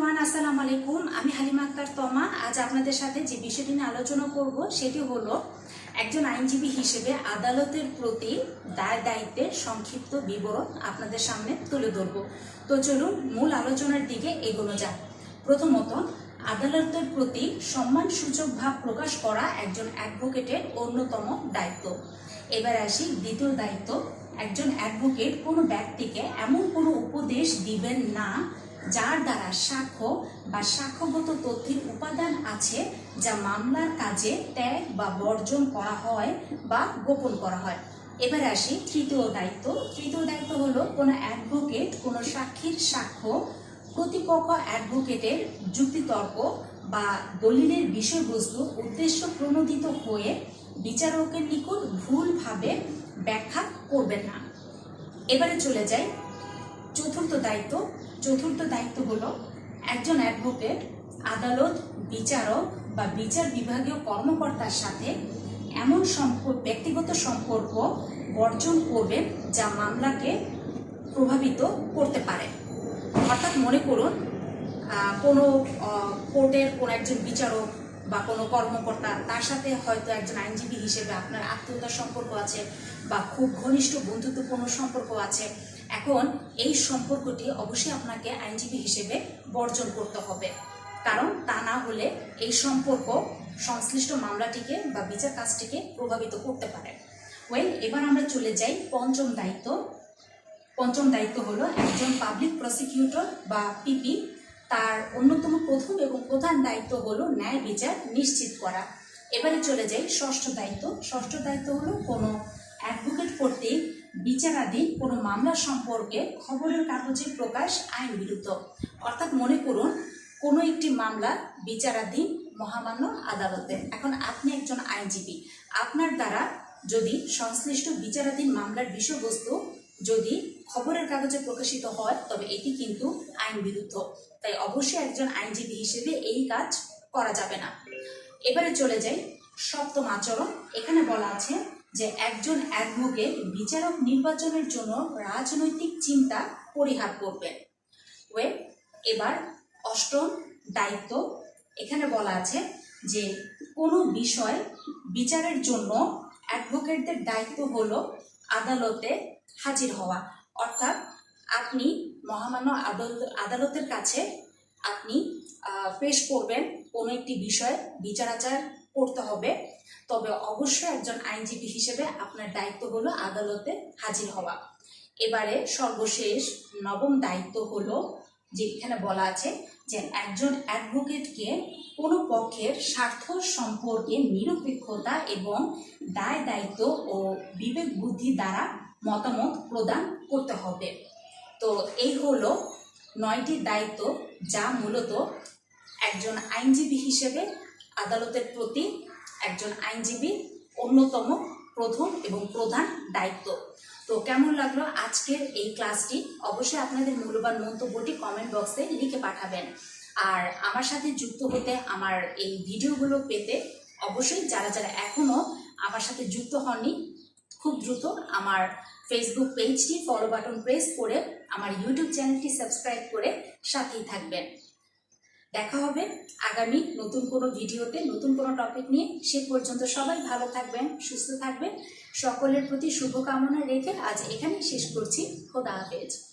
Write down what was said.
Everyone আসসালামু আলাইকুম। আমি হালিমা আক্তার তমা। আজ আপনাদের সাথে যে বিষয়টি নিয়ে আলোচনা করব, সেটি হলো একজন আইনজীবী হিসেবে আদালতের প্রতি দায় দায়িত্বের সংক্ষিপ্ত বিবরণ আপনাদের সামনে তুলে ধরব। তো চলুন, মূল আলোচনার দিকে এগোনো যাক। প্রথমত, আদালতের প্রতি সম্মানসূচক ভাব প্রকাশ করা একজন অ্যাডভোকেটের অন্যতম দায়িত্ব। এবার আসি দ্বিতীয় দায়িত্ব। একজন অ্যাডভোকেট কোনো ব্যক্তিকে এমন কোনো উপদেশ দিবেন না যার দ্বারা সাক্ষ্য বা সাক্ষ্যগত তথ্যের উপাদান আছে যা মামলার কাজে ত্যাগ বা বর্জন করা হয় বা গোপন করা হয়। এবার আসি তৃতীয় দায়িত্ব। তৃতীয় দায়িত্ব হলো কোনো অ্যাডভোকেট, কোনো সাক্ষীর সাক্ষ্য প্রতিপক্ষ অ্যাডভোকেটের যুক্তিতর্ক বা দলিলের বিষয়বস্তু উদ্দেশ্য প্রণোদিত হয়ে বিচারকের নিকট ভুলভাবে ব্যাখ্যা করবেন না। এবারে চলে যাই। চতুর্থ দায়িত্ব চতুর্থ দায়িত্ব হলো একজন অ্যাডভোকেট আদালত, বিচারক বা বিচার বিভাগীয় কর্মকর্তার সাথে এমন সম্পর্ক ব্যক্তিগত সম্পর্ক বর্জন করবেন যা মামলাকে প্রভাবিত করতে পারে। অর্থাৎ মনে করুন কোনো কোর্টের কোনো একজন বিচারক বা কোনো কর্মকর্তা, তার সাথে হয়তো একজন আইনজীবী হিসেবে আপনার আত্মীয়তার সম্পর্ক আছে বা খুব ঘনিষ্ঠ বন্ধুত্বপূর্ণ সম্পর্ক আছে। এখন এই সম্পর্কটি অবশ্যই আপনাকে আইনজীবী হিসেবে বর্জন করতে হবে। কারণ তা না হলে এই সম্পর্ক সংশ্লিষ্ট মামলাটিকে বা বিচার কাজটিকে প্রভাবিত করতে পারে। ওয়েল, এবার আমরা চলে যাই পঞ্চম দায়িত্ব। পঞ্চম দায়িত্ব হলো একজন পাবলিক প্রসিকিউটর বা পিপি। তার অন্যতম প্রথম এবং প্রধান দায়িত্ব হলো ন্যায় বিচার নিশ্চিত করা। এবারে চলে যাই ষষ্ঠ দায়িত্ব। ষষ্ঠ দায়িত্ব হলো কোনো অ্যাডভোকেট কর্তৃক বিচারাধীন কোনো মামলা সম্পর্কে খবরের কাগজে প্রকাশ আইন বিরুদ্ধ। অর্থাৎ মনে করুন, কোনো একটি মামলা বিচারাধীন মহামান্য আদালতে। এখন আপনি একজন আইনজীবী। আপনার দ্বারা যদি সংশ্লিষ্ট বিচারাধীন মামলার বিষয়বস্তু যদি খবরের কাগজে প্রকাশিত হয়, তবে এটি কিন্তু আইন বিরুদ্ধ। তাই অবশ্যই একজন আইনজীবী হিসেবে এই কাজ করা যাবে না। এবারে চলে যাই সপ্তম আচরণ। এখানে বলা আছে যে একজন অ্যাডভোকেট বিচারক নির্বাচনের জন্য রাজনৈতিক চিন্তা পরিহার করবেন ওয়ে এবার অষ্টম দায়িত্ব। এখানে বলা আছে যে কোনো বিষয় বিচারের জন্য অ্যাডভোকেটদের দায়িত্ব হলো আদালতে হাজির হওয়া। অর্থাৎ আপনি মহামান্য আদালত, আদালতের কাছে আপনি পেশ করবেন কোনো একটি বিষয়ে, বিচারাচার করতে হবে। তবে অবশ্যই একজন আইনজীবী হিসেবে আপনার দায়িত্ব হলো আদালতে হাজির হওয়া। এবারে সর্বশেষ নবম দায়িত্ব হলো যে এখানে বলা আছে যে একজন অ্যাডভোকেটকে কোনো পক্ষের স্বার্থ সম্পর্কে নিরপেক্ষতা এবং দায় দায়িত্ব ও বিবেক বুদ্ধি দ্বারা মতামত প্রদান করতে হবে। তো এই হলো নয়টি দায়িত্ব যা মূলত একজন আইনজীবী হিসেবে আদালতের প্রতি একজন আইনজীবী অন্যতম প্রথম এবং প্রধান দায়িত্ব। তো কেমন লাগল আজকের এই ক্লাসটি? অবশ্যই আপনাদের মূল্যবান মন্তব্যটি কমেন্ট বক্সে লিখে পাঠাবেন। আর আমার সাথে যুক্ত হতে আমার এই ভিডিওগুলো পেতে অবশ্যই যারা যারা এখনও আমার সাথে যুক্ত হননি, খুব দ্রুত আমার ফেসবুক পেজটি ফলো বাটন প্রেস করে আমার ইউটিউব চ্যানেলটি সাবস্ক্রাইব করে সাথেই থাকবেন। দেখা হবে আগামী নতুন কোনো ভিডিওতে, নতুন কোনো টপিক নিয়ে। সে পর্যন্ত সবাই ভালো থাকবেন, সুস্থ থাকবেন। সকলের প্রতি শুভকামনা রেখে আজ এখানেই শেষ করছি। খোদা হাফেজ।